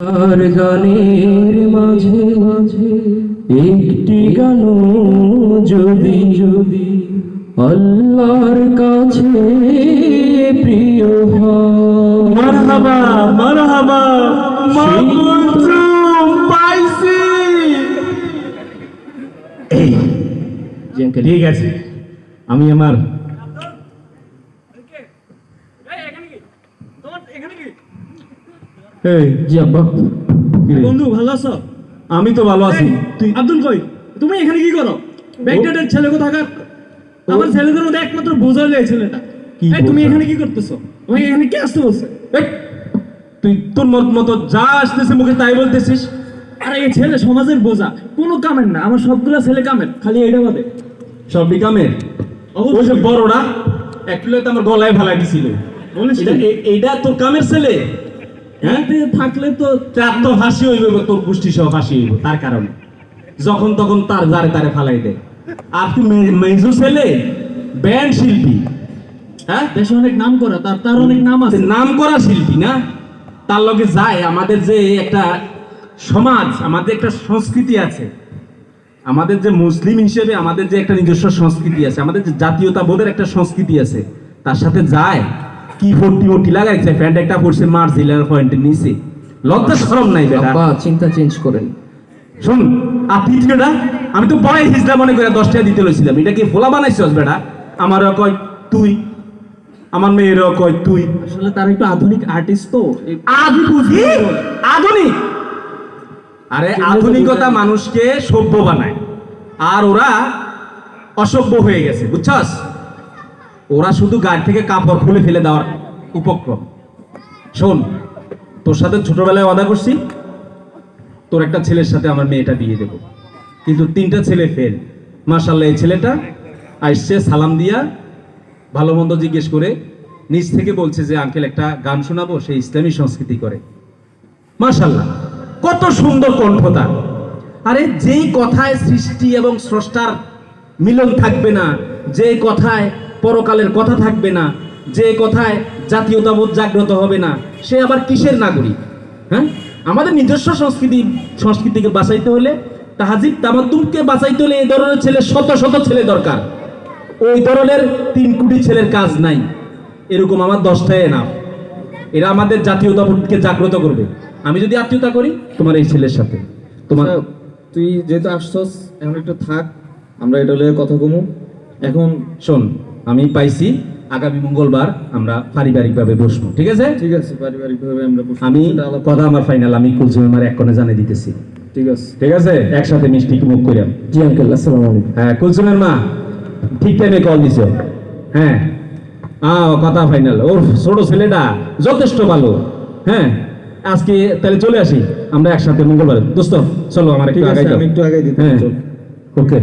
আর গানের মাঝে মাঝে একটি গান যদি যদি আল্লাহর কাছে প্রিয় মারহাবা মারহাবা পাইছি। ঠিক আছে আমি আমার এই জি আব্বা। বন্ধু ভালো আছো? আমি তো ভালো আছি। তুই আব্দুল কই? তুমি এখানে কি করো? ব্যাকডেটের ছেলে কোথাকার? আমার ছেলেদের মধ্যে একমাত্র বোঝা যায় ছেলেটা। এই তুমি এখানে কি করতেছো? তুমি এখানে কে আসতে বলছে? তুই তোর মত মতো যা আসতেছে মুখে তাই বলতেছিস? আরে এই ছেলে সমাজের বোঝা। কোনো কামের না। আমার সবগুলা ছেলে কামের। খালি এটা বাদে। সব বিকামের ওই যে বড়রা একটু আমার গলায় ভালাই দিছিল। এইটা তোর কামের ছেলে? হ্যাঁ? থাকলে তো তার তো ফাঁসি হইব তোর গোষ্ঠী সহ ফাঁসি হইব তার কারণে। যখন তখন তার দ্বারে তারে ফালাই দেয় আর তুই মেজু ছেলে ব্যান্ড শিল্পী হ্যাঁ? দেশে অনেক নাম করা তার তার অনেক নাম আছে। নাম করা শিল্পী না? তার লগে যায় আমাদের যে একটা সমাজ আমাদের একটা সংস্কৃতি আছে। আমাদের যে মুসলিম হিসেবে আমাদের যে একটা নিজস্ব সংস্কৃতি আছে আমাদের যে জাতীয়তাবোধের একটা সংস্কৃতি আছে তার সাথে যায়। কি ফোরটি মোটি লাগাইছে প্যান্ট একটা পড়ছে মার জিলার পয়েন্টের নিচে। লজ্জা শরম নাই বেটা। চিন্তা চেঞ্জ করেন। শুন আপনি বেটা? আমি তো পরে হিজলা মনে করে দশ টাকা দিতে লইছিলাম। এটা কি ফোলা বানাইছস বেটা? আমারও কয় তুই। আমার মেয়েরও কয় তুই। আসলে তার একটু আধুনিক আর্টিস্ট তো। আদি বুঝি? আধুনিক? আরে আধুনিকতা মানুষকে সভ্য বানায়। আর ওরা অসভ্য হয়ে গেছে বুঝছস? ওরা শুধু গাড়ি থেকে কাপড় খুলে ফেলে দেওয়ার উপক্রম। শোন, তোর সাথে ছোটবেলায় ওয়াদা করছি, তোর একটা ছেলের সাথে আমার মেয়েটা বিয়ে দেব। কিন্তু তিনটা ছেলে ফেল মার্শাল্লাহ এই ছেলেটা আসছে সালাম দিয়া, ভালো মন্দ জিজ্ঞেস করে নিজ থেকে বলছে যে, আঙ্কেল, একটা গান শোনাবো, সে ইসলামী সংস্কৃতি করে। মার্শাল্লাহ কত সুন্দর কণ্ঠ তার। আরে, যেই কথায় সৃষ্টি এবং স্রষ্টার মিলন থাকবে না যে কথায় পরকালের কথা থাকবে না যে কথায় জাতীয়তাবোধ জাগ্রত হবে না সে আবার কিসের নাগরিক? হ্যাঁ? আমাদের নিজস্ব সংস্কৃতি সংস্কৃতিকে বাঁচাইতে হলে তাহাজিব তামাদ্দুমকে বাঁচাইতে হলে এই ধরনের ছেলে শত শত ছেলে দরকার। ওই ধরনের তিন কোটি ছেলের কাজ নাই। এরকম আমার দশটায় না এরা আমাদের জাতীয়তাবোধকে জাগ্রত করবে। আমি যদি আত্মীয়তা করি তোমার এই ছেলের সাথে। তোমার আচ্ছা, তুই যেহেতু আসছস এখন একটু থাক আমরা এটা কথা কমু। এখন শোন আমি পাইছি আগামী মঙ্গলবার আমরা পারিবারিকভাবে বসবো ঠিক আছে? ঠিক আছে পারিবারিক ভাবে আমরা আমি কথা আমার ফাইনাল আমি কুলসুম আমার এক কোণে জানিয়ে দিতেছি। ঠিক আছে। ঠিক আছে? একসাথে মিষ্টি মুখ করিয়াম জি আঙ্কেল আসসালামু আলাইকুম। হ্যাঁ কুলসুমের মা ঠিক টাইমে কল দিছ। হ্যাঁ। আহ কথা ফাইনাল ওর ছোট ছেলেটা যথেষ্ট ভালো। হ্যাঁ। আজকে তাহলে চলে আসি। আমরা একসাথে মঙ্গলবার। দোস্ত চলো আমার একটু ঠিক আছে আগাই আমি একটু আগাই দিতে হ্যাঁ। ওকে